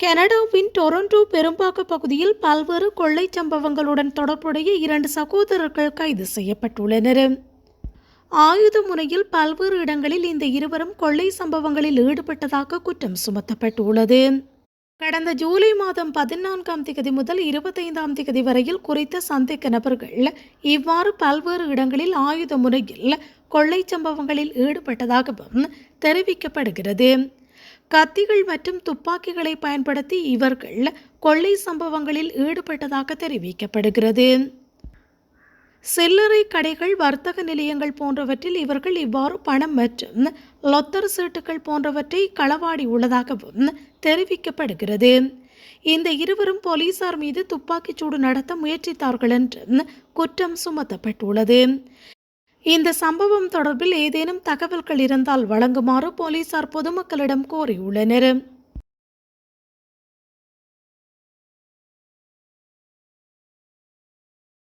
கனடாவின் டொரண்டோ பெரும்பாக்க பகுதியில் பல்வேறு கொள்ளைச் சம்பவங்களுடன் தொடர்புடைய இரண்டு சகோதரர்கள் கைது செய்யப்பட்டுள்ளனர். ஆயுத முனையில் பல்வேறு இடங்களில் இந்த இருவரும் கொள்ளை சம்பவங்களில் ஈடுபட்டதாக குற்றம் சுமத்தப்பட்டுள்ளது. கடந்த ஜூலை மாதம் பதினான்காம் திகதி முதல் இருபத்தைந்தாம் திகதி வரையில் குறித்த சந்தேக நபர்கள் இவ்வாறு பல்வேறு இடங்களில் ஆயுத முறையில் கொள்ளை சம்பவங்களில் ஈடுபட்டதாகவும் தெரிவிக்கப்படுகிறது. கத்திகள் மற்றும் துப்பாக்கிகளை பயன்படுத்தி இவர்கள் கொள்ளை சம்பவங்களில் ஈடுபட்டதாக தெரிவிக்கப்படுகிறது. சில்லறை கடைகள் வர்த்தக நிலையங்கள் போன்றவற்றில் இவர்கள் இவ்வாறு பணம் மற்றும் லொத்தர் சீட்டுகள் போன்றவற்றை களவாடி உள்ளதாகவும் தெரிவிக்கப்படுகிறது. இந்த இருவரும் போலீசார் மீது துப்பாக்கிச்சூடு நடத்த முயற்சித்தார்கள் என்று குற்றம் சுமத்தப்பட்டுள்ளது. இந்த சம்பவம் தொடர்பில் ஏதேனும் தகவல்கள் இருந்தால் வழங்குமாறு போலீசார் பொதுமக்களிடம் கோரியுள்ளனர்.